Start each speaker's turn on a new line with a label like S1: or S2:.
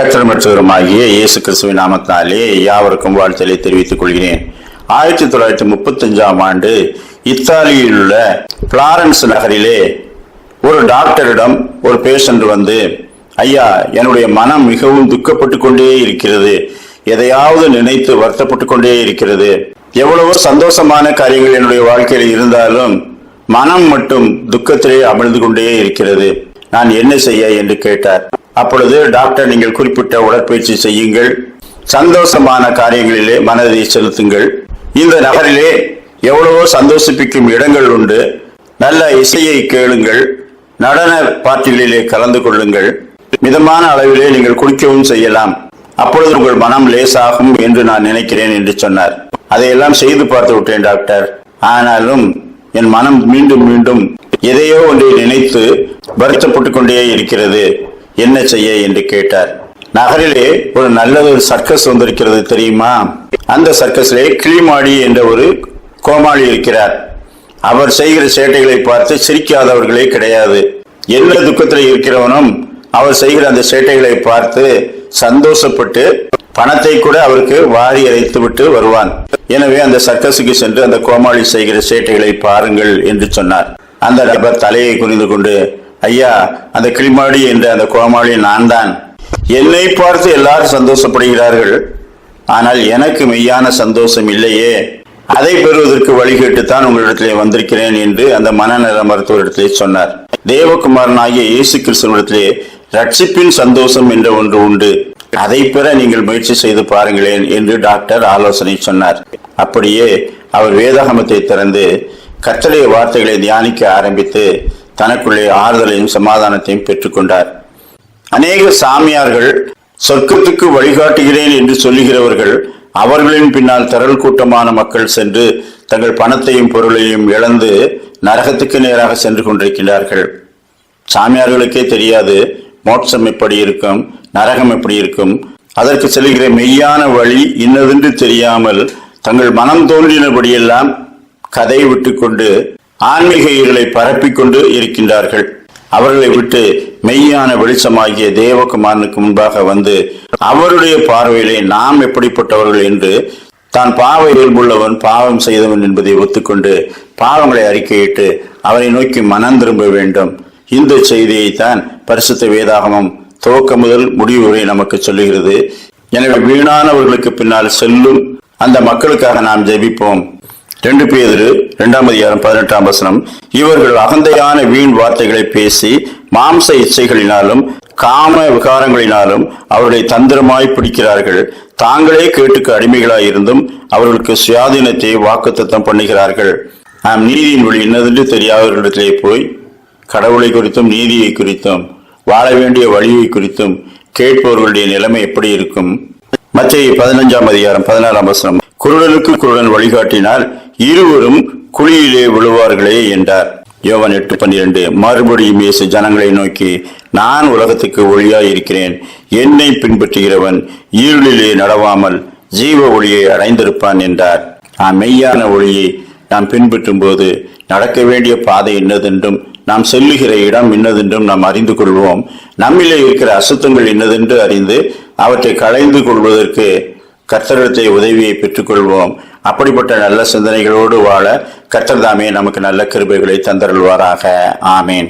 S1: கத்திரமற்றவருமாகிய இயேசு கிறிஸ்துவின் நாமத்தினாலே யாவருக்கும் வாழ்த்தலை தெரிவித்துக் கொள்கிறேன். ஆயிரத்தி தொள்ளாயிரத்தி முப்பத்தஞ்சாம் ஆண்டு இத்தாலியில் உள்ள பிளாரன்ஸ் நகரிலே ஒரு டாக்டரிடம் ஒரு பேஷண்ட் வந்து ஐயா என்னுடைய மனம் மிகவும் துக்கப்பட்டு கொண்டே இருக்கிறது. எதையாவது நினைத்து வருத்தப்பட்டு கொண்டே இருக்கிறது. எவ்வளவோ சந்தோஷமான காரியங்கள் என்னுடைய வாழ்க்கையில் இருந்தாலும் மனம் மட்டும் துக்கத்திலே அமிழ்ந்து கொண்டே இருக்கிறது. நான் என்ன செய்ய? என்று கேட்டார். அப்பொழுது டாக்டர் நீங்கள் குறிப்பிட்ட உடற்பயிற்சி செய்யுங்கள். சந்தோஷமான காரியங்களிலே மனதை செலுத்துங்கள். இந்த நகரிலே எவ்வளவோ சந்தோஷிப்பிக்கும் இடங்கள் உண்டு. நல்ல இசையை கேளுங்கள். நடன பார்ட்டிகளிலே கலந்து கொள்ளுங்கள். மிதமான அளவிலே நீங்கள் குடிக்கவும் செய்யலாம். அப்பொழுது உங்கள் மனம் லேசாகும் என்று நான் நினைக்கிறேன் என்று சொன்னார். அதையெல்லாம் செய்து பார்த்து விட்டேன் டாக்டர். ஆனாலும் என் மனம் மீண்டும் மீண்டும் எதையோ ஒன்றை நினைத்து வருத்தப்பட்டு கொண்டே இருக்கிறது. என்ன செய்ய என்று கேட்டார். நகரிலே ஒரு நல்லதொரு சர்க்கஸ் வந்திருக்கிறது தெரியுமா? அந்த சர்க்கஸிலே கிளிமாடி என்ற ஒரு கோமாளி இருக்கிறார். அவர் செய்கிற சேட்டைகளை பார்த்து சிரிக்காதவர்களே கிடையாது. என்ன துக்கத்தில் இருக்கிறவனும் அவர் செய்கிற அந்த சேட்டைகளை பார்த்து சந்தோஷப்பட்டு பணத்தை கூட அவருக்கு வாரி இறைத்து விட்டு வருவான். எனவே அந்த சர்க்கஸுக்கு சென்று அந்த கோமாளி செய்கிற சேட்டைகளை பாருங்கள் என்று சொன்னார். அந்த நபர் தலையை குனிந்து கொண்டு ஐயா அந்த கிளிமாடி என்ற அந்த கோமாளி நான் தான் என்னை பார்த்து எல்லாரும் சந்தோஷப்படுகிறார்கள். ஆனால் எனக்கு மெய்யான சந்தோஷம் இல்லையே. அதை பெறுவதற்கு வழிகேட்டுத்தான் உங்களிடத்திலே வந்திருக்கிறேன் என்று அந்த மனநல மருத்துவரிடத்திலே சொன்னார். தேவகுமாரனாகிய இயேசு கிறிஸ்துவனிடத்திலே ரட்சிப்பின் சந்தோஷம் என்ற ஒன்று உண்டு. அதை பெற நீங்கள் முயற்சி செய்து பாருங்களேன் என்று டாக்டர் ஆலோசனை சொன்னார். அப்படியே அவர் வேதாகமத்தை திறந்து கர்த்தருடைய வார்த்தைகளை தியானிக்க ஆரம்பித்து தனக்குள்ளே ஆறுதலையும் சமாதானத்தையும் பெற்றுக்கொண்டார். அநேக சாமியார்கள் சொர்க்கத்துக்கு வழிகாட்டுகிறேன் என்று சொல்லுகிறவர்கள் அவர்களின் பின்னால் திரள் கூட்டமான மக்கள் சென்று தங்கள் பணத்தையும் பொருளையும் இழந்து நரகத்துக்கு நேராக சென்று கொண்டிருக்கிறார்கள் சாமியார்களுக்கே தெரியாது மோட்சம் எப்படி இருக்கும் நரகம் எப்படி இருக்கும். அதற்கு செல்கிற மெய்யான வழி இன்னதென்று தெரியாமல் தங்கள் மனம் தோன்றினபடியெல்லாம் கதை விட்டுக்கொண்டு ஆன்மீக ஈர்களை பரப்பிக்கொண்டு இருக்கின்றார்கள். அவர்களை விட்டு மெய்யான வெளிச்சமாகிய தேவகுமாரனுக்கு முன்பாக வந்து அவருடைய பார்வையிலே நாம் எப்படிப்பட்டவர்கள் என்று தான் பாவ இயல்புள்ளவன் பாவம் செய்தவன் என்பதை ஒத்துக்கொண்டு பாவங்களை அறிக்கையிட்டு அவரை நோக்கி மனம் திரும்ப வேண்டும். இந்த செய்தியைத்தான் பரிசுத்த வேதாகமம் துவக்க முதல் முடிவு வரை நமக்கு சொல்லுகிறது. எனவே வீணானவர்களுக்கு பின்னால் செல்லும் அந்த மக்களுக்காக நாம் ஜெபிப்போம். ரெண்டு பேதிரு இரண்டாம் அதிகாரம் பதினெட்டாம் வசனம். இவர்கள் அகந்தையான வீண் வார்த்தைகளை பேசி மாம்ச இச்சைகளினாலும் காம விகாரங்களினாலும் அவர்களை தந்திரமாய் பிடிக்கிறார்கள். தாங்களே கேட்டுக்கு அடிமைகளாய் இருந்தும் அவர்களுக்கு சுயாதீனத்தை வாக்குத்தத்தம் பண்ணுகிறார்கள். நாம் நீதியின் வழி என்னதென்று தெரியாதவர்களிடத்திலே போய் கடவுளை குறித்தும் நீதியை குறித்தும் வாழ வேண்டிய வழியை குறித்தும் கேட்பவர்களுடைய நிலைமை எப்படி இருக்கும்? மத்திய பதினஞ்சாம் அதிகாரம் பதினாறாம் வசனம். குருடனுக்கு குருடன் வழிகாட்டினால் இருவரும் குழியிலே விழுவார்களே என்றார். யோவன் எட்டு பன்னிரண்டு. மறுபடியும் இயேசு ஜனங்களை நோக்கி நான் உலகத்துக்கு ஒளியாய் இருக்கிறேன் என்னை பின்பற்றுகிறவன் இருளிலே நடவாமல் ஜீவ ஒளியை அடைந்திருப்பான் என்றார். நாம் மெய்யான ஒளியை நாம் பின்பற்றும் போது நடக்க வேண்டிய பாதை என்னதென்றும் நாம் செல்லுகிற இடம் என்னதென்றும் நாம் அறிந்து கொள்வோம். நம்மிலே இருக்கிற அசுத்தங்கள் என்னதென்று அறிந்து அவற்றை களைந்து கொள்வதற்கு கர்த்தரிடத்தை உதவியை பெற்றுக்கொள்வோம். அப்படிப்பட்ட நல்ல சிந்தனைகளோடு வாழ கர்த்தர்தாமே நமக்கு நல்ல கிருபைகளை தந்தருள்வாராக. ஆமேன்.